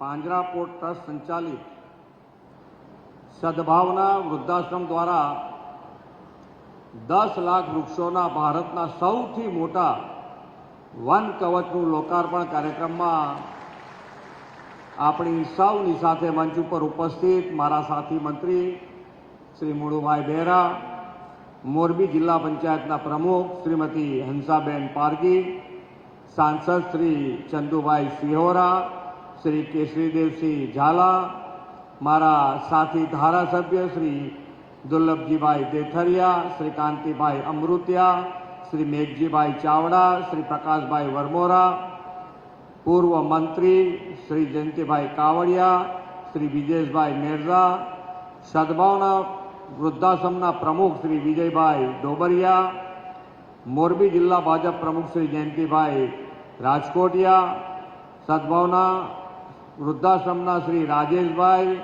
પાંજરા port trust સંચાલિત સદભાવના વૃદ્ધાશ્રમ દ્વારા દસ લાખ વૃક્ષોના ભારતના સૌથી મોટા વન કવચનું લોકાર્પણ કાર્યક્રમમાં આપણી સૌની સાથે મંચ ઉપર ઉપસ્થિત મારા સાથી મંત્રી શ્રી મુળુભાઈ બહેરા, મોરબી જિલ્લા પંચાયતના પ્રમુખ શ્રીમતી હંસાબેન પારગી, સાંસદ શ્રી ચંદુભાઈ સિહોરા શ્રી કેશરીદેવસિંહ ઝાલા મારા સાથી ધારાસભ્ય શ્રી દુર્લભજીભાઈ દેથરિયા શ્રી કાંતિભાઈ અમૃતિયા શ્રી મેઘજીભાઈ ચાવડા શ્રી પ્રકાશભાઈ વરમોરા પૂર્વ મંત્રી શ્રી જયંતિભાઈ કાવડિયા શ્રી વિજેશભાઈ મેરઝા સદભાવના વૃદ્ધાશ્રમના પ્રમુખ શ્રી વિજયભાઈ ડોબરિયા મોરબી જિલ્લા ભાજપ પ્રમુખ શ્રી જયંતિભાઈ રાજકોટિયા સદભાવના વૃદ્ધાશ્રમના શ્રી રાજેશભાઈ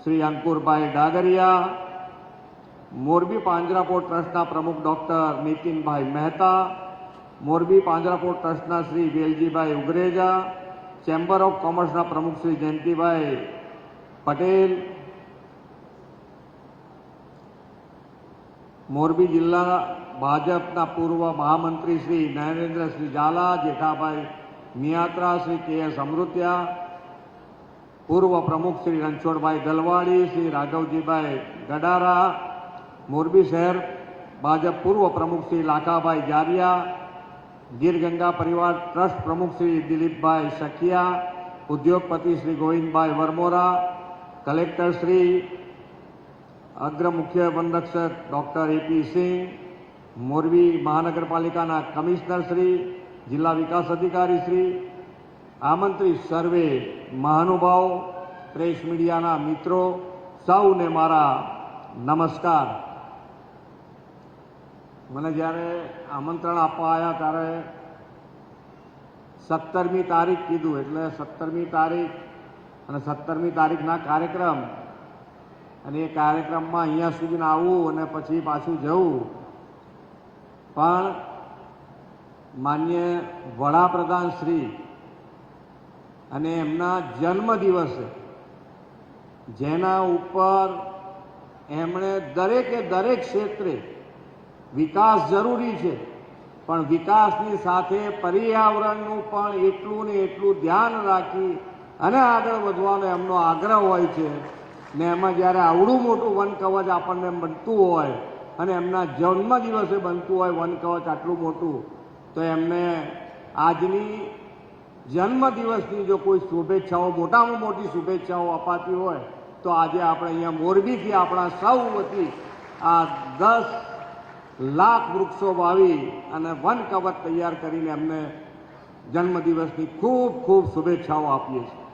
શ્રી અંકુરભાઈ ડાગરિયા મોરબી પાંજરાપોળ ટ્રસ્ટના પ્રમુખ ડૉક્ટર નીતિનભાઈ મહેતા મોરબી પાંજરાપોળ ટ્રસ્ટના શ્રી વેલજીભાઈ ઉગરેજા ચેમ્બર ઓફ કોમર્સના પ્રમુખ શ્રી જયંતિભાઈ પટેલ મોરબી જિલ્લા ભાજપના પૂર્વ મહામંત્રી શ્રી નરેન્દ્રસિંહ ઝાલા જેઠાભાઈ મિયાત્રા શ્રી કે એસ અમૃત્યા પૂર્વ પ્રમુખ શ્રી રણછોડભાઈ દલવાડી શ્રી રાઘવજીભાઈ ગડારા મોરબી શહેર ભાજપ પૂર્વ પ્રમુખ શ્રી લાખાભાઈ જારિયા ગીર ગંગા પરિવાર ટ્રસ્ટ પ્રમુખ શ્રી દિલીપભાઈ સખિયા ઉદ્યોગપતિ શ્રી ગોવિંદભાઈ વરમોરા કલેક્ટર શ્રી અગ્ર મુખ્ય વનરક્ષક ડૉક્ટર એપી સિંહ મોરબી મહાનગરપાલિકાના કમિશનર શ્રી જિલ્લા વિકાસ અધિકારી શ્રી આમંત્રિત સર્વે મહાનુભાવ, પ્રેસ મીડિયાના મિત્રો, સૌને મારા નમસ્કાર. મને જ્યારે આમંત્રણ આપવા આવ્યા ત્યારે સત્તરમી તારીખ કીધું, એટલે સત્તરમી તારીખ અને સત્તરમી તારીખના કાર્યક્રમ. અને એ કાર્યક્રમમાં અહીંયા સુધી આવવું અને પછી પાછું જવું. પણ માન્ય વડાપ્રધાન શ્રી અને એમના જન્મ દિવસે જેના ઉપર એમણે દરેકે દરેક ક્ષેત્રે વિકાસ જરૂરી છે, પણ વિકાસની સાથે પર્યાવરણનું પણ એટલું ને એટલું ધ્યાન રાખી અને આગળ વધવાનો એમનો આગ્રહ હોય છે ને એમાં જ્યારે આવડું મોટું વન કવચ આપણને બનતું હોય અને એમના જન્મ દિવસે બનતું હોય વન કવચ આટલું મોટું, તો એમને આજની જન્મ દિવસની જો કોઈ શુભેચ્છાઓ, મોટામાં મોટી શુભેચ્છાઓ અપાતી હોય, તો આજે આપણે અહીંયા મોરબીથી આપણા સૌ વતી આ દસ લાખ વૃક્ષો વાવી અને વન કવચ તૈયાર કરીને એમને જન્મદિવસની ખૂબ ખૂબ શુભેચ્છાઓ આપીએ છીએ.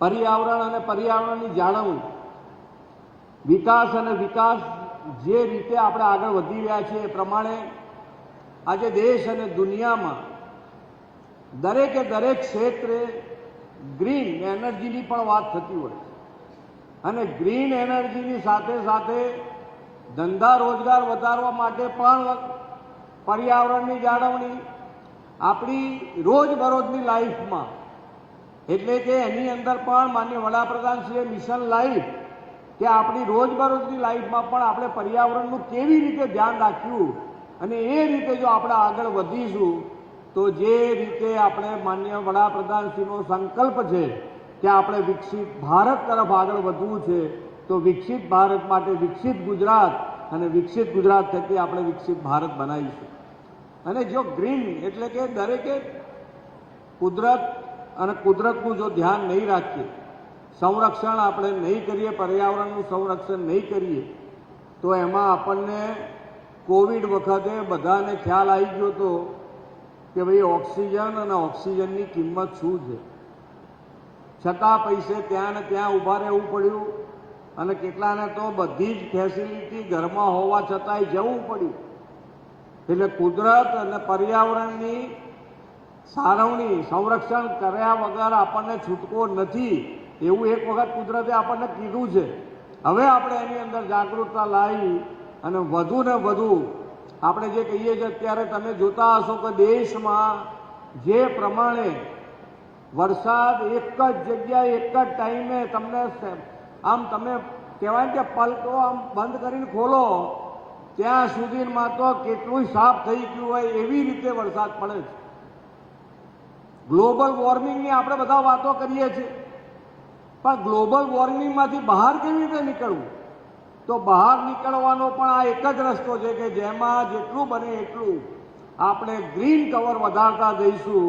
પર્યાવરણ અને પર્યાવરણની જાળવણી, વિકાસ અને વિકાસ જે રીતે આપણે આગળ વધી રહ્યા છીએ એ પ્રમાણે આજે દેશ અને દુનિયામાં દરેકે દરેક ક્ષેત્રે ગ્રીન એનર્જીની પણ વાત થતી હોય અને ગ્રીન એનર્જીની સાથે સાથે ધંધા રોજગાર વધારવા માટે પણ પર્યાવરણની જાળવણી આપણી રોજબરોજની લાઈફમાં એટલે કે એની અંદર પણ માન્ય વડાપ્રધાનશ્રીએ મિશન લાઈફ કે આપણી રોજબરોજની લાઈફમાં પણ આપણે પર્યાવરણનું કેવી રીતે ધ્યાન રાખ્યું અને એ રીતે જો આપણે આગળ વધીશું, તો જે રીતે આપણે માન્ય વડાપ્રધાનશ્રીનો સંકલ્પ છે કે આપણે વિકસિત ભારત તરફ આગળ વધવું છે, તો વિકસિત ભારત માટે વિકસિત ગુજરાત અને વિકસિત ગુજરાત થકી આપણે વિકસિત ભારત બનાવીશું. અને જો ગ્રીન એટલે કે દરેકે કુદરત અને કુદરતનું જો ધ્યાન નહીં રાખીએ, સંરક્ષણ આપણે નહીં કરીએ, પર્યાવરણનું સંરક્ષણ નહીં કરીએ, તો એમાં આપણને કોવિડ વખતે બધાને ખ્યાલ આવી ગયો હતો કે ભાઈ ઓક્સિજન અને ઓક્સિજનની કિંમત શું છે? છતાં પૈસે ત્યાં ને ત્યાં ઊભા રહેવું પડ્યું અને કેટલાને તો બધી જ ફેસિલિટી ઘરમાં હોવા છતાંય જવું પડ્યું. એટલે કુદરત અને પર્યાવરણની સારવણી, સંરક્ષણ કર્યા વગર આપણને છૂટકો નથી. એવું એક વખત કુદરતે આપણને કીધું છે. હવે આપણે એની અંદર જાગૃતતા લાવી અને વધુ ને વધુ આપણે જે કહીએ છીએ અત્યારે તમે જોતા હશો કે દેશમાં જે પ્રમાણે વરસાદ એક જ જગ્યાએ, એક જ ટાઈમે તમને આમ તમે કહેવાય કે પલકો આમ બંધ કરીને ખોલો, ત્યાં સુધીમાં તો કેટલું સાફ થઈ ગયું હોય એવી રીતે વરસાદ પડે છે. ગ્લોબલ વોર્મિંગની આપણે બધા વાતો કરીએ છીએ. પણ ગ્લોબલ વોર્મિંગમાંથી બહાર કેવી રીતે નીકળવું? તો બહાર નીકળવાનો પણ આ એક જ રસ્તો છે કે જેમાં જેટલું બને એટલું આપણે ગ્રીન કવર વધારતા જઈશું.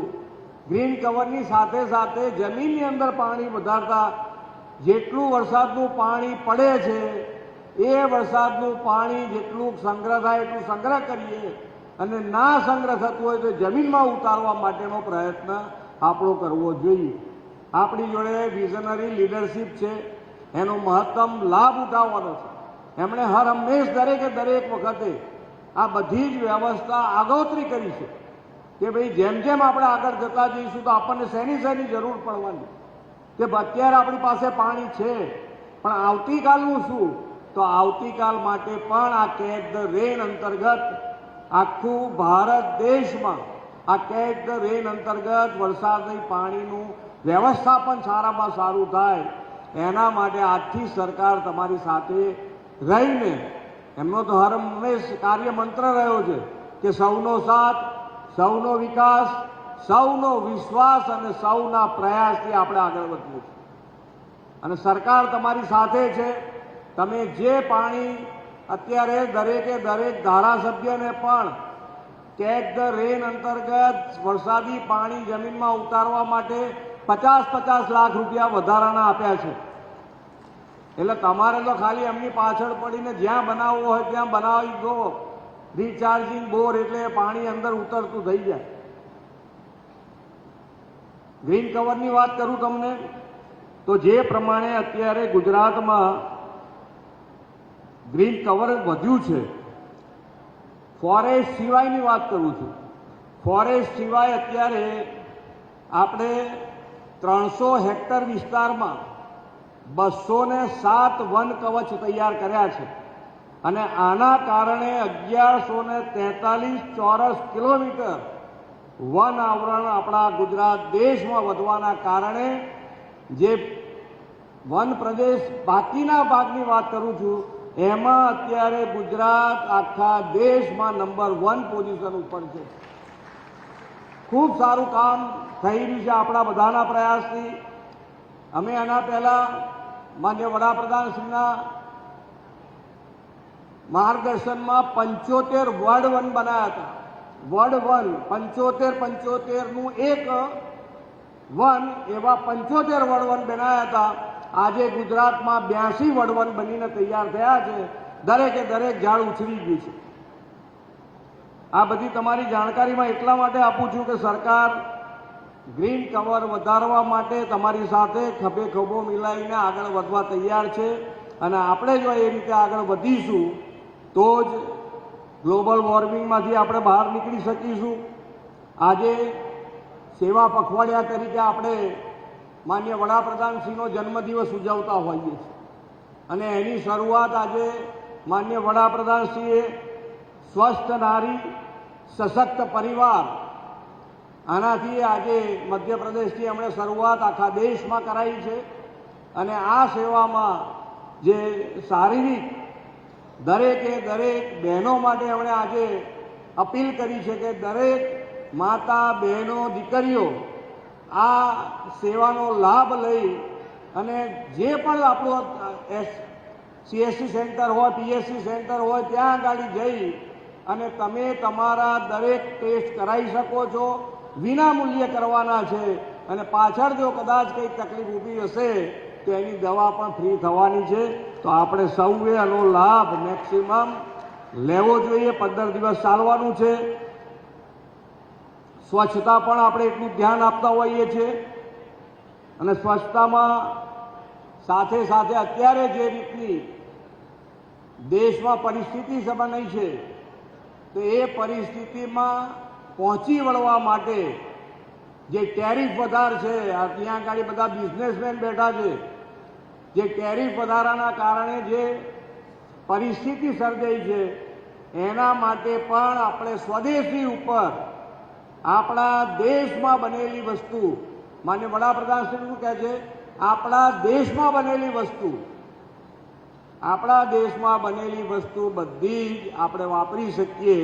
ગ્રીન કવરની સાથે સાથે જમીનની અંદર પાણી વધારતા જેટલું વરસાદનું પાણી પડે છે, એ વરસાદનું પાણી જેટલું સંગ્રહ થાય એટલું સંગ્રહ કરીએ અને ના સંગ્રહ થતું હોય તો જમીનમાં ઉતારવા માટેનો પ્રયત્ન આપણો કરવો જોઈએ. આપણી જોડે વિઝનરી લીડરશિપ છે, એનો મહત્તમ લાભ ઉઠાવવાનો છે. એમણે હર હંમેશ દરેકે દરેક વખતે આ બધી જ વ્યવસ્થા આગોતરી કરી છે કે ભાઈ જેમ જેમ આપણે આગળ જતા જઈશું તો આપણને શેની શેની જરૂર પડવાની? કે અત્યારે આપણી પાસે પાણી છે, પણ આવતીકાલનું શું? તો આવતીકાલ માટે પણ આ કેચ ધ રેન અંતર્ગત આખું ભારત દેશમાં આ કેચ ધ રેન અંતર્ગત વરસાદની પાણીનું વ્યવસ્થાપન સારામાં સારું થાય, એના માટે આજથી સરકાર તમારી સાથે રહીને એમનો તો હર હંમેશ કાર્ય મંત્ર રહ્યો છે કે સૌનો સાથ, સૌનો વિકાસ, સૌનો વિશ્વાસ અને સૌના પ્રયાસથી આપણે આગળ વધવું છે અને સરકાર તમારી સાથે છે. તમે જે પાણી અત્યારે દરેકે દરેક ધારાસભ્યને પણ કેચ ધ રેન અંતર્ગત વરસાદી પાણી જમીનમાં ઉતારવા માટે પચાસ પચાસ લાખ રૂપિયા વધારાના આપ્યા છે. એટલે તમારે તો ખાલી એમની પાછળ પડીને જ્યાં બનાવવો હોય ત્યાં બનાવી દો. રિચાર્જિંગ બોર એટલે પાણી અંદર ઉતરતું થઈ જાય. ગ્રીન કવરની વાત કરું તમને? તો જે પ્રમાણે અત્યારે ગુજરાતમાં ગ્રીન કવર વધ્યું છે ફોરેસ્ટ સિવાયની વાત કરું છું. ફોરેસ્ટ સિવાય અત્યારે આપણે ત્રણસો હેક્ટર વિસ્તારમાં બસો ને સાત વન કવચ તૈયાર કર્યા છે. અને આના કારણે અગિયારસો ને તેતાલીસ ચોરસ કિલોમીટર વન આવરણ આપણા ગુજરાત દેશમાં વધવાના કારણે જે વન પ્રદેશ બાકીના ભાગની વાત કરું છું, એમાં અત્યારે ગુજરાત આખા દેશમાં નંબર વન પોઝિશન ઉપર છે. ખૂબ સારું કામ થઈ રહ્યું છે આપણા બધાના પ્રયાસથી. અમે એના પહેલા માન્ય વડાપ્રધાનશ્રીના માર્ગદર્શનમાં પંચોતેર વર્ડ વન બનાવ્યા હતા. વર્ડ વન, પંચોતેર, પંચોતેરનું એક વન એવા પંચોતેર વડવન બનાવ્યા હતા. આજે ગુજરાતમાં બ્યાસી વડવન બનીને તૈયાર થયા છે. દરેકે દરેક ઝાડ ઉછરી ગયું છે. આ બધી તમારી જાણકારીમાં એટલા માટે આપું છું કે સરકાર ગ્રીન કવર વધારવા માટે તમારી સાથે ખભે ખભો મિલાવીને આગળ વધવા તૈયાર છે. અને આપણે જો એ રીતે આગળ વધીશું, તો જ ગ્લોબલ વોર્મિંગમાંથી આપણે બહાર નીકળી શકીશું. આજે સેવા પખવાડિયા તરીકે આપણે માન્ય વડાપ્રધાનશ્રીનો જન્મદિવસ ઉજવતા હોઈએ છીએ. અને એની શરૂઆત આજે માન્ય વડાપ્રધાનશ્રીએ સ્વસ્થ નારી, સશક્ત પરિવાર આનાથી આજે મધ્યપ્રદેશથી એમણે શરૂઆત આખા દેશમાં કરાવી છે. અને આ સેવામાં જે શારીરિક દરેકે દરેક બહેનો માટે એમણે આજે અપીલ કરી છે કે દરેક માતા બહેનો દીકરીઓ આ સેવાનો લાભ લઈ અને જે પણ આપણું એસ સીએસસી સેન્ટર હોય, પીએસસી સેન્ટર હોય, ત્યાં આગળ જઈ અને તમે તમારા દરેક ટેસ્ટ કરાવી શકો છો. વિના મૂલ્યે કરવાના છે અને પાછળ જો કદાચ કંઈક તકલીફ ઊભી હશે, તો એની દવા પણ ફ્રી થવાની છે. તો આપણે સૌએ આનો લાભ મેક્સિમમ લેવો જોઈએ. પંદર દિવસ ચાલવાનું છે. સ્વચ્છતા પણ આપણે એટલું ધ્યાન આપતા હોઈએ છીએ. અને સ્વચ્છતામાં સાથે સાથે અત્યારે જે રીતની દેશમાં પરિસ્થિતિ સમય છે, તો એ પરિસ્થિતિમાં પહોંચી વળવા માટે જે ટેરિફ વધાર છે ત્યાં આગળ બધા બિઝનેસમેન બેઠા છે, જે ટેરિફ વધારાના કારણે જે પરિસ્થિતિ સર્જાઈ છે, એના માટે પણ આપણે સ્વદેશી ઉપર આપણા દેશમાં બનેલી વસ્તુ, માન્ય વડાપ્રધાન શ્રી શું કહે છે, આપણા દેશમાં બનેલી વસ્તુ, આપણા દેશમાં બનેલી વસ્તુ બધી જ આપણે વાપરી શકીએ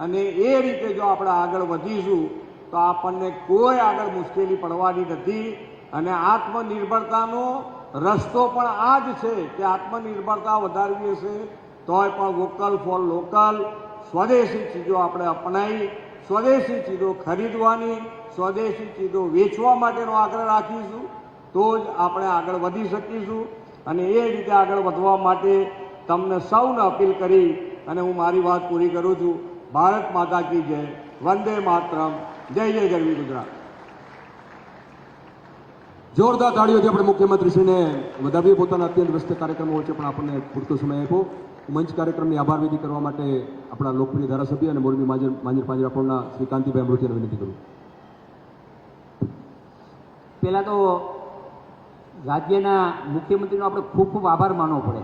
અને એ રીતે જો આપણે આગળ વધીશું, તો આપણને કોઈ આગળ મુશ્કેલી પડવાની નથી. અને આત્મનિર્ભરતાનો રસ્તો પણ આ જ છે કે આત્મનિર્ભરતા વધારવી હશે, તોય પણ વોકલ ફોર લોકલ. સ્વદેશી ચીજો આપણે અપનાવી સ્વદેશી ચીજો ખરીદવાની, સ્વદેશી ચીજો વેચવા માટેનો આગ્રહ રાખીશું, તો જ આપણે આગળ વધી શકીશું. અને એ રીતે આગળ વધવા માટે તમને સૌને અપીલ કરી અને હું મારી વાત પૂરી કરું છું. ભારત માતા કી જય. વંદે માતરમ. જય જય, ગરવી ગુજરાત. જોરદાર તાળીઓથી આપણે મુખ્યમંત્રીશ્રીને વધાવીએ પોતાના અત્યંત વ્યસ્ત કાર્યક્રમો વચ્ચે પણ આપણને પૂરતો સમય આપ્યો. મંચ કાર્યક્રમની આભાર વિધિ કરવા માટે આપણા લોકપ્રિય ધારાસભ્ય અને મોરબી માજર, માંજર પાંજરાપોળના શ્રી કાંતિભાઈ અમૃતિને વિનંતી કરું પહેલાં તો રાજ્યના મુખ્યમંત્રીનો આપણે ખૂબ ખૂબ આભાર માનવો પડે.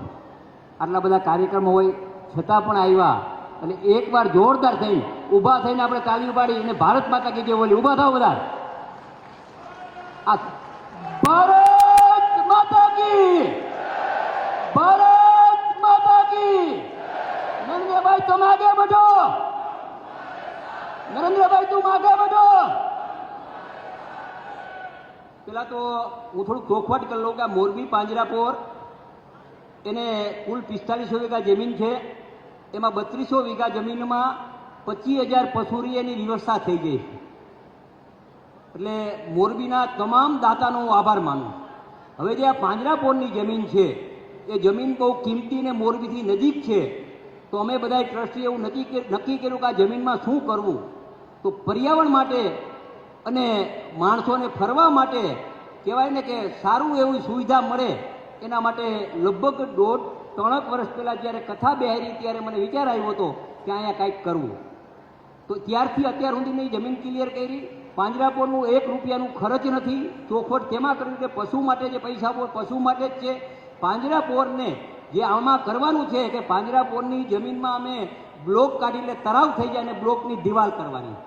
આટલા બધા કાર્યક્રમો હોય, છતાં પણ આવ્યા અને એકવાર જોરદાર થઈ ઊભા થઈને આપણે તાલી ઉપાડી અને ભારત માતા કે જે બોલી. ઊભા થાવ બધા. આ ભારત માતા કી. ભારત માતા કી. નરેન્દ્રભાઈ તમે આગળ વધો નરેન્દ્રભાઈ, તું આગળ વધો પેલા તો હું થોડું ચોખવટ કરી લઉં કે મોરબી પાંજરાપોર એને કુલ પિસ્તાલીસો વીઘા જમીન છે. એમાં બત્રીસો વીઘા જમીનમાં પચીસ હજાર પશુરી એની વ્યવસ્થા થઈ ગઈ એટલે મોરબીના તમામ દાતાનો હું આભાર માનું હવે જે આ પાંજરાપોરની જમીન છે, એ જમીન બહુ કિંમતી ને મોરબીથી નજીક છે, તો અમે બધા ટ્રસ્ટી એવું નક્કી નક્કી કર્યું કે આ જમીનમાં શું કરવું? તો પર્યાવરણ માટે અને માણસોને ફરવા માટે કહેવાય ને કે સારું એવું સુવિધા મળે, એના માટે લગભગ દોઢ ત્રણક વર્ષ પહેલાં જ્યારે કથા બહેરી ત્યારે મને વિચાર આવ્યો હતો કે અહીંયા કાંઈક કરવું. તો ત્યારથી અત્યાર સુધીની જમીન ક્લિયર કરી. પાંજરાપોળનું એક રૂપિયાનું ખર્ચ નથી. ચોખવટ તેમાં કર્યું કે પશુ માટે જે પૈસા આપો પશુ માટે જ છે. પાંજરાપોરને જે આમાં કરવાનું છે કે પાંજરાપોરની જમીનમાં અમે બ્લોક કાઢીને તરાવ થઈ જાય અને બ્લોકની દિવાલ કરવાની.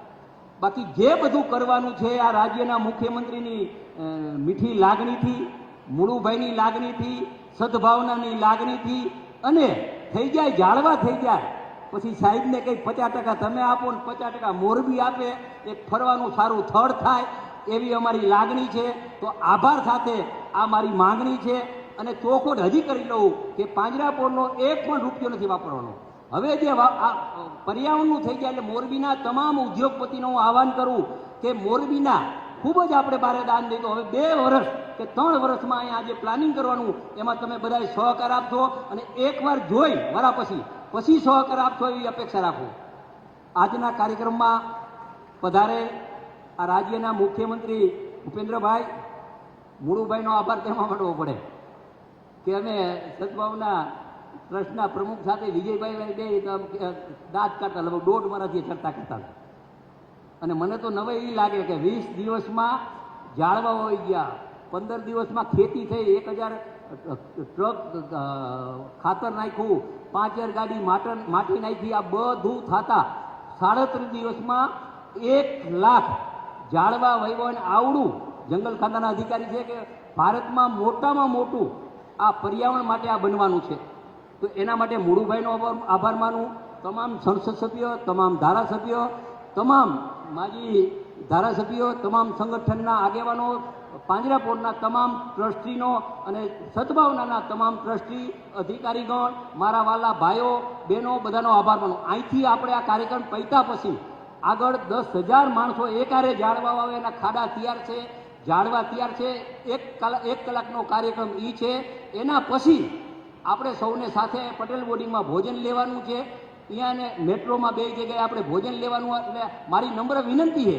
બાકી જે બધું કરવાનું છે આ રાજ્યના મુખ્યમંત્રીની મીઠી લાગણીથી, મુળુભાઈની લાગણીથી સદભાવનાની લાગણીથી અને થઈ જાય, જાળવા થઈ જાય, પછી સાહેબને કંઈ પચાસ ટકા તમે આપો ને પચાસ ટકા મોરબી આપે એ ફરવાનું સારું થળ થાય, એવી અમારી લાગણી છે. તો આભાર સાથે આ મારી માંગણી છે અને ચોખોટ હજી કરી લઉં કે પાંજરાપોળનો એક પણ રૂપિયો નથી વાપરવાનો. હવે જે પર્યાવરણનું થઈ જાય એટલે મોરબીના તમામ ઉદ્યોગપતિનો હું આહવાન કરું કે મોરબીના ખૂબ જ આપણે ભારે દાન દીધું. હવે બે વર્ષ કે ત્રણ વર્ષમાં અહીંયા જે પ્લાનિંગ કરવાનું, એમાં તમે બધાએ સહકાર આપશો અને એકવાર જોઈ મારા પછી પછી સહકાર આપશો એવી અપેક્ષા રાખો. આજના કાર્યક્રમમાં પધારે આ રાજ્યના મુખ્યમંત્રી ભૂપેન્દ્રભાઈ, મુળુભાઈનો આભાર કહેવા માંડવો પડે કે અમે સદભાવના ટ્રસ્ટના પ્રમુખ સાથે વિજયભાઈ બે દાંત કાઢતા, લગભગ દોઢ મારાથી ચર્ચા કરતા હતા. અને મને તો નવે એ લાગે કે વીસ દિવસમાં ઝાડવા હોઈ ગયા, પંદર દિવસમાં ખેતી થઈ, એક હજાર ટ્રક ખાતર નાખ્યું, પાંચ હજાર ગાડી માટર, માટી નાખી, આ બધું થતા. સાડત્રીસ દિવસમાં એક લાખ ઝાડવા વહીવટ આવડું. જંગલ ખાતાના અધિકારી છે કે ભારતમાં મોટામાં મોટું આ પર્યાવરણ માટે આ બનવાનું છે. તો એના માટે મુળુભાઈનો આભાર માનું. તમામ સંસદ સભ્યો, તમામ ધારાસભ્ય, તમામ માજી ધારાસભ્યો, તમામ સંગઠનના આગેવાનો પાંજરાપોળના તમામ ટ્રસ્ટીનો અને સદભાવનાના તમામ ટ્રસ્ટી અધિકારીગણ, મારા વાલા ભાઈઓ, બહેનો, બધાનો આભાર માનું. અહીંથી આપણે આ કાર્યક્રમ પૈતા પછી આગળ દસ હજાર માણસો એકારે ઝાડવા આવે એના ખાડા તૈયાર છે ઝાડવા તૈયાર છે. એક કલાક એક કલાકનો કાર્યક્રમ એ છે. એના પછી આપણે સૌને સાથે પટેલ બોર્ડિંગમાં ભોજન લેવાનું છે. અહીંયા ને મેટ્રોમાં બે જગ્યાએ આપણે ભોજન લેવાનું એટલે મારી નમ્ર વિનંતી છે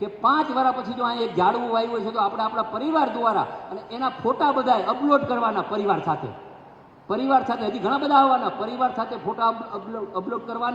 કે પાંચ વાર પછી જો અહીંયા ઝાડવું વાવ્યું છે તો આપણે આપણા પરિવાર દ્વારા અને એના ફોટા બધા અપલોડ કરવાના પરિવાર સાથે. પરિવાર સાથે, હજી ઘણા બધા આવવાના, પરિવાર સાથે ફોટા અપલોડ કરવાના.